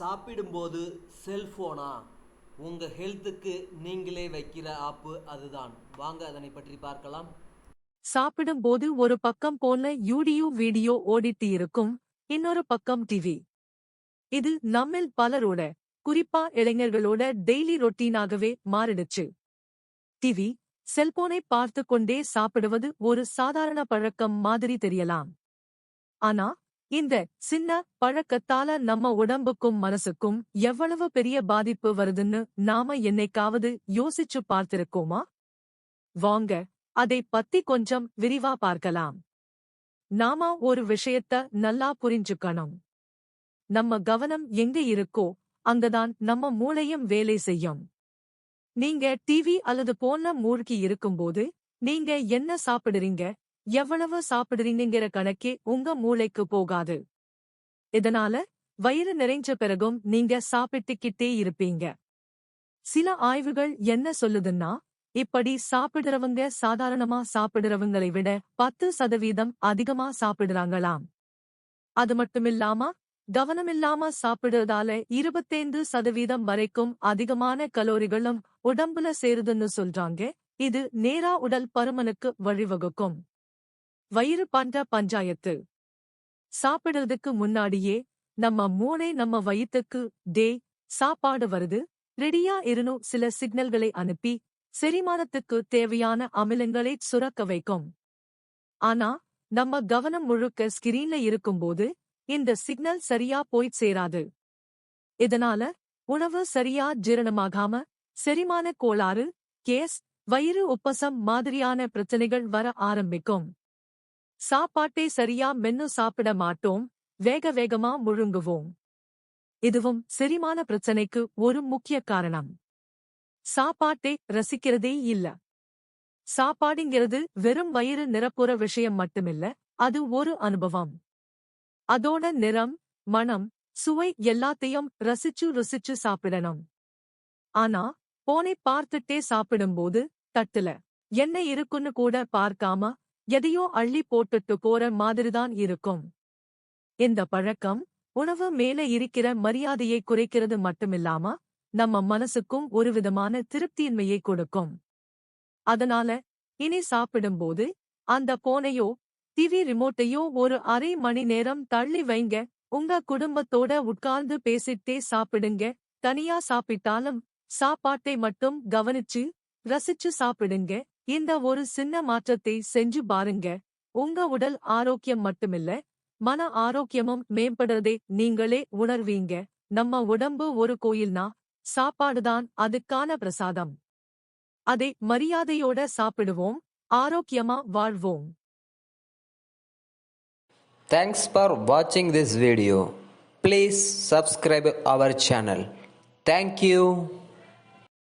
சாப்பிடும்போது செல்ஃபோனா? உங்கள் ஹெல்த்துக்கு நீங்களே வைக்கிற ஆப்பு அதுதான். வாங்க அதனை பற்றி பார்க்கலாம். சாப்பிடும்போது ஒரு பக்கம் போல யூடியூப் வீடியோ ஓடிட்டு இருக்கும் இன்னொரு பக்கம் டிவி இது நம்மில் பலரோட குறிப்பா இளைஞர்களோட டெய்லி ரொட்டீனாகவே மாறிடுச்சு. டிவி செல்போனை பார்த்து கொண்டே சாப்பிடுவது ஒரு சாதாரண பழக்கம் மாதிரி தெரியலாம். ஆனா இந்த சின்ன பழக்கத்தால நம்ம உடம்புக்கும் மனசுக்கும் எவ்வளவு பெரிய பாதிப்பு வருதுன்னு நாம என்னைக்காவது யோசிச்சு பார்த்திருக்கோமா? வாங்க அதை பத்தி கொஞ்சம் விரிவா பார்க்கலாம். நாம ஒரு விஷயத்த நல்லா புரிஞ்சுக்கணும். நம்ம கவனம் எங்க இருக்கோ அங்கதான் நம்ம மூளையும் வேலை செய்யும். நீங்க டிவி அல்லது போன மூழ்கி இருக்கும்போது நீங்க என்ன சாப்பிடுறீங்க? எவ்வளவு சாப்பிடுறீங்கிற கணக்கே உங்க மூளைக்கு போகாது. இதனால வயிறு நிறைஞ்ச பிறகும் நீங்க சாப்பிட்டுக்கிட்டே இருப்பீங்க. சில ஆய்வுகள் என்ன சொல்லுதுன்னா இப்படி சாப்பிடுறவங்க சாதாரணமா சாப்பிடுறவங்களை விட பத்து சதவீதம் அதிகமா சாப்பிடுறாங்களாம். அது மட்டுமில்லாம கவனமில்லாம சாப்பிடுறதால இருபத்தைந்து சதவீதம் வரைக்கும் அதிகமான கலோரிகளும் உடம்புல சேருதுன்னு சொல்றாங்க. இது நேரா உடல் பருமனுக்கு வழிவகுக்கும். வயிறு பண்ற பஞ்சாயத்து. சாப்பிடுறதுக்கு முன்னாடியே நம்ம மூளை நம்ம வயிற்றுக்கு டே சாப்பாடு வருது. ரெடியா இருனும் சில சிக்னல்களை அனுப்பி செரிமானத்துக்கு தேவையான அமிலங்களை சுரக்க வைக்கும். ஆனா நம்ம கவனம் முழுக்க ஸ்கிரீன்ல இருக்கும்போது இந்த சிக்னல் சரியா போய் சேராது. இதனால உணவு சரியா ஜீரணமாகாம செரிமான கோளாறு கேஸ் வயிறு உப்பசம் மாதிரியான பிரச்சனைகள் வர ஆரம்பிக்கும். சாப்பாட்டை சரியா மென்னு சாப்பிட மாட்டோம். வேக வேகமா முழுங்குவோம். இதுவும் செரிமான பிரச்சனைக்கு ஒரு முக்கிய காரணம். சாப்பாட்டை ரசிக்கிறதே இல்ல. சாப்பாடுங்கிறது வெறும் வயிறு நிரப்புற விஷயம் மட்டுமில்ல அது ஒரு அனுபவம். அதோட நிறம் மணம் சுவை எல்லாத்தையும் ரசிச்சு ருசிச்சு சாப்பிடணும். ஆனா போனை பார்த்துட்டே சாப்பிடும்போது தட்டுல என்ன இருக்குன்னு கூட பார்க்காம எதையோ அள்ளி போட்டுட்டு போற மாதிரிதான் இருக்கும். இந்த பழக்கம் உணவு மேல இருக்கிற மரியாதையை குறைக்கிறது மட்டுமில்லாம நம்ம மனசுக்கும் ஒருவிதமான திருப்தியின்மையை கொடுக்கும். அதனால இனி சாப்பிடும்போது அந்த போனையோ டிவி ரிமோட்டையோ ஒரு அரை மணி நேரம் தள்ளி வைங்க. உங்க குடும்பத்தோட உட்கார்ந்து பேசிட்டே சாப்பிடுங்க. தனியா சாப்பிட்டாலும் சாப்பாட்டை மட்டும் கவனிச்சு ரசிச்சு சாப்பிடுங்க. இந்த ஒரு சின்ன மாற்றத்தை செஞ்சு பாருங்க. உங்க உடல் ஆரோக்கியம் மட்டுமில்ல மன ஆரோக்கியமும் மேம்படுறதே நீங்களே உணர்வீங்க. நம்ம உடம்பு ஒரு கோயில்னா சாப்பாடுதான் அதுக்கான பிரசாதம். அதை மரியாதையோட சாப்பிடுவோம் ஆரோக்கியமா வாழ்வோம். தேங்க்ஸ் ஃபார் வாட்சிங் this video please subscribe our channel thank you.